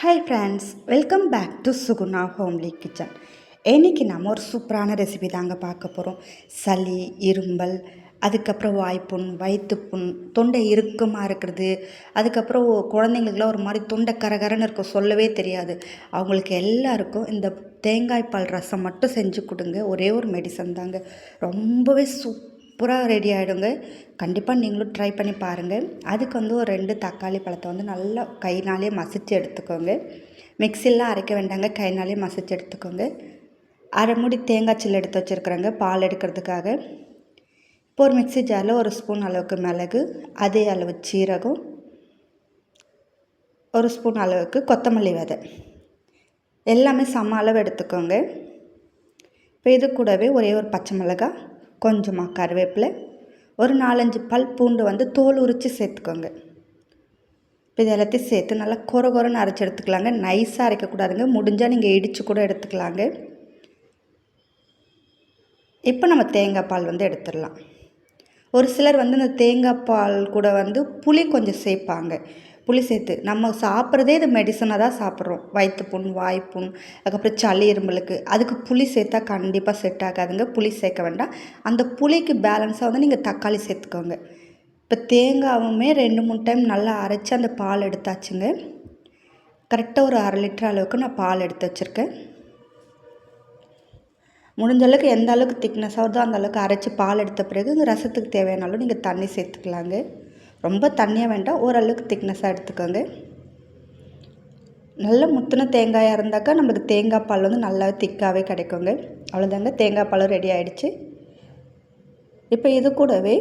Hi friends welcome back to Suguna homely kitchen இன்றைக்கி நம்ம ஒரு சூப்பரான ரெசிபி தாங்க பார்க்க போகிறோம் சளி இரும்பல் அதுக்கப்புறம் வாய்ப்புண் வயிற்றுப்புண் தொண்டை இறுக்கமாக இருக்கிறது. அதுக்கப்புறம் குழந்தைங்களுக்குலாம் ஒரு மாதிரி தொண்டை கரகரன்னு இருக்கும் சொல்லவே தெரியாது. அவங்களுக்கு எல்லாருக்கும் இந்த தேங்காய் பால் ரசம் மட்டும் செஞ்சு கொடுங்க. ஒரே ஒரு மெடிசன் தாங்க. ரொம்பவே சூப் சூப்பராக ரெடி ஆகிடுங்க கண்டிப்பாக நீங்களும் ட்ரை பண்ணி பாருங்கள் அதுக்கு வந்து ஒரு ரெண்டு தக்காளி பழத்தை வந்து நல்லா கைனாலே மசித்து எடுத்துக்கோங்க. மிக்சிலாம் அரைக்க வேண்டாங்க. கைனாலே மசித்து எடுத்துக்கோங்க. அரை மூடி தேங்காய் சில்லு எடுத்து வச்சுருக்குறாங்க. பால் எடுக்கிறதுக்காக. இப்போ ஒரு மிக்சி ஜாரில் ஒரு ஸ்பூன் அளவுக்கு மிளகு அதே அளவு சீரகம் ஒரு ஸ்பூன் அளவுக்கு கொத்தமல்லி விதை. எல்லாமே சம அளவு எடுத்துக்கோங்க. இப்போ இது கூடவே ஒரே ஒரு பச்சை மிளகாய் கொஞ்சமாக கருவேப்பிலை ஒரு நாலஞ்சு பல் பூண்டு வந்து தோல் உரித்து சேர்த்துக்கோங்க. இப்போ இது எல்லாத்தையும் சேர்த்து நல்லா கொர கொரன்னு அரைச்சி எடுத்துக்கலாங்க. நைஸாக அரைக்கக்கூடாதுங்க. முடிஞ்சால் நீங்கள் இடித்து கூட எடுத்துக்கலாங்க. இப்போ நம்ம தேங்காய் பால் வந்து எடுத்துடலாம். ஒரு சிலர் வந்து இந்த தேங்காய் பால் கூட வந்து புளி கொஞ்சம் சேர்ப்பாங்க. புளி சேர்த்து நம்ம சாப்பிட்றதே இது மெடிசனாக தான் சாப்பிட்றோம். வயிற்று புண் வாய்ப்புண் அதுக்கப்புறம் சளி இரும்பலுக்கு. அதுக்கு புளி சேர்த்தா கண்டிப்பாக செட் ஆகாதுங்க. புளி சேர்க்க வேண்டாம். அந்த புளிக்கு பேலன்ஸாக வந்து நீங்கள் தக்காளி சேர்த்துக்கோங்க. இப்போ தேங்காவுமே ரெண்டு மூணு டைம் நல்லா அரைச்சி அந்த பால் எடுத்தாச்சுங்க. கரெக்டாக ஒரு அரை லிட்டர் அளவுக்கு நான் பால் எடுத்து வச்சுருக்கேன். முடிஞ்ச அளவுக்கு எந்த அளவுக்கு திக்னஸ் ஆகுதோ அந்த அளவுக்கு அரைச்சி பால் எடுத்த பிறகு இந்த ரசத்துக்கு தேவையானாலும் நீங்கள் தண்ணி சேர்த்துக்கலாங்க. ரொம்ப தண்ணியாக வேண்டாம் ஓரளவுக்கு திக்னஸாக எடுத்துக்கோங்க. நல்ல முத்தின தேங்காயாக இருந்தாக்கா நம்மளுக்கு தேங்காய் பால் வந்து நல்லா திக்காகவே கிடைக்குங்க. அவ்வளோதாங்க தேங்காய் பாலும் ரெடி ஆகிடுச்சு இப்போ இது கூடவே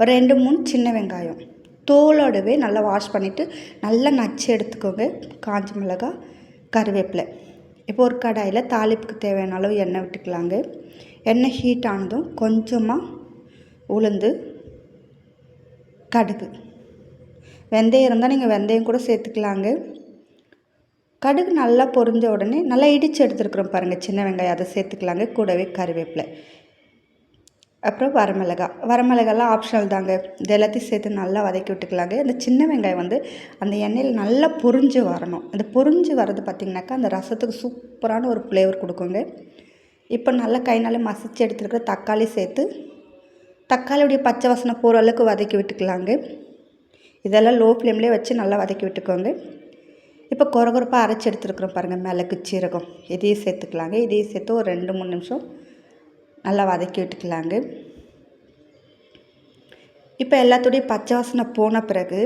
ஒரு ரெண்டு மூணு சின்ன வெங்காயம். தோலோடவே நல்லா வாஷ் பண்ணிவிட்டு நல்லா நச்சு எடுத்துக்கோங்க. காஞ்ச மிளகா கருவேப்பிலை. இப்போ ஒரு கடாயில் தாளிப்புக்கு தேவையான அளவு எண்ணெய் விட்டுக்கலாங்க. எண்ணெய் ஹீட் ஆனதும் கொஞ்சமாக உளுந்து கடுகு. வெந்தயம் இருந்தால் நீங்கள் வெந்தயம் கூட சேர்த்துக்கலாங்க. கடுகு நல்லா பொரிஞ்ச உடனே நல்லா இடித்து எடுத்துருக்குறோம் பாருங்கள் சின்ன வெங்காயம் அதை சேர்த்துக்கலாங்க. கூடவே கருவேப்பிலை. அப்புறம் வரமிளகா. வரமிளகாலாம் ஆப்ஷனல் தாங்க. இது எல்லாத்தையும் சேர்த்து நல்லா வதக்கி விட்டுக்கலாங்க. இந்த சின்ன வெங்காயம் வந்து அந்த எண்ணெயில் நல்லா பொரிஞ்சு வரணும். அந்த பொரிஞ்சு வர்றது பார்த்திங்கனாக்கா அந்த ரசத்துக்கு சூப்பரான ஒரு ஃப்ளேவர் கொடுக்குங்க. இப்போ நல்லா கைனாலே மசிச்சு எடுத்துருக்கிற தக்காளி சேர்த்து தக்காளியுடைய பச்சை வாசனை போகிற அளவுக்கு வதக்கி விட்டுக்கலாங்க. இதெல்லாம் லோ ஃப்ளேம்லேயே வச்சு நல்லா வதக்கி விட்டுக்கோங்க. இப்போ குறகுறப்பாக அரைச்சி எடுத்துருக்குறோம் பாருங்கள் மிளகு சீரகம். இதையும் சேர்த்துக்கலாங்க. இதையும் சேர்த்து ஒரு ரெண்டு மூணு நிமிஷம் நல்லா வதக்கி விட்டுக்கலாங்க. இப்போ எல்லாத்துடைய பச்சை வாசனை போன பிறகு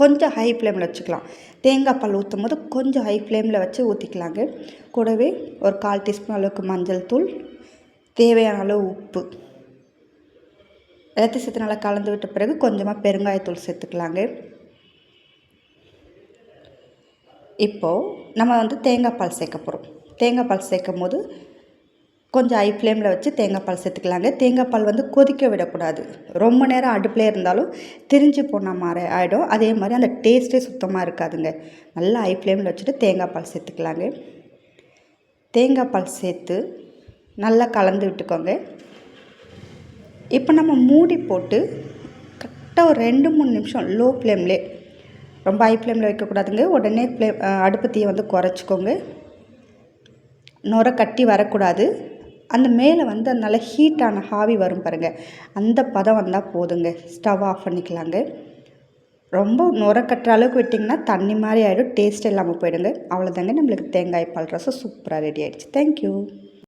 கொஞ்சம் ஹை ஃப்ளேமில் வச்சுக்கலாம். தேங்காய் பால் ஊற்றும் போது கொஞ்சம் ஹை ஃப்ளேமில் வச்சு ஊற்றிக்கலாங்க கூடவே ஒரு கால் டீஸ்பூன் அளவுக்கு மஞ்சள் தூள் தேவையான அளவு உப்பு. எல்லாத்தையும் சேர்த்து நல்லா கலந்து விட்ட பிறகு கொஞ்சமாக பெருங்காயத்தூள் சேர்த்துக்கலாங்க. இப்போது நம்ம வந்து தேங்காய் பால் சேர்க்க போகிறோம் தேங்காய் பால் சேர்க்கும் போது கொஞ்சம் ஐ ஃப்ளேமில் வச்சு தேங்காய் பால் சேர்த்துக்கலாங்க. தேங்காய் பால் வந்து கொதிக்க விடக்கூடாது. ரொம்ப நேரம் அடுப்பில் இருந்தாலும் திரிஞ்சு போன மாதிரி ஆகிடும் அதே மாதிரி அந்த டேஸ்ட்டே சுத்தமாக இருக்காதுங்க. நல்லா ஐ ஃப்ளேமில் வச்சுட்டு தேங்காய் பால் சேர்த்துக்கலாங்க. தேங்காய் பால் சேர்த்து நல்லா கலந்து விட்டுக்கோங்க. இப்போ நம்ம மூடி போட்டு கரெக்டாக ஒரு ரெண்டு மூணு நிமிஷம் லோ ஃப்ளேம்லே ரொம்ப ஹை ஃப்ளேமில் வைக்கக்கூடாதுங்க. உடனே ஃப்ளேம் அடுப்பு தீயை வந்து குறைச்சிக்கோங்க. நுர கட்டி வரக்கூடாது. அந்த மேலே வந்து நல்ல ஹீட்டான ஹாவி வரும் பாருங்கள் அந்த பதம் வந்தால் போதுங்க. ஸ்டவ் ஆஃப் பண்ணிக்கலாங்க. ரொம்ப நுர கட்டுற அளவுக்கு விட்டிங்கன்னா தண்ணி மாதிரி ஆகிடும் டேஸ்ட் இல்லாமல் போயிடுங்க. அவ்வளோதாங்க நம்மளுக்கு தேங்காய் பால் ரசம் சூப்பராக ரெடி ஆகிடுச்சு தேங்க்யூ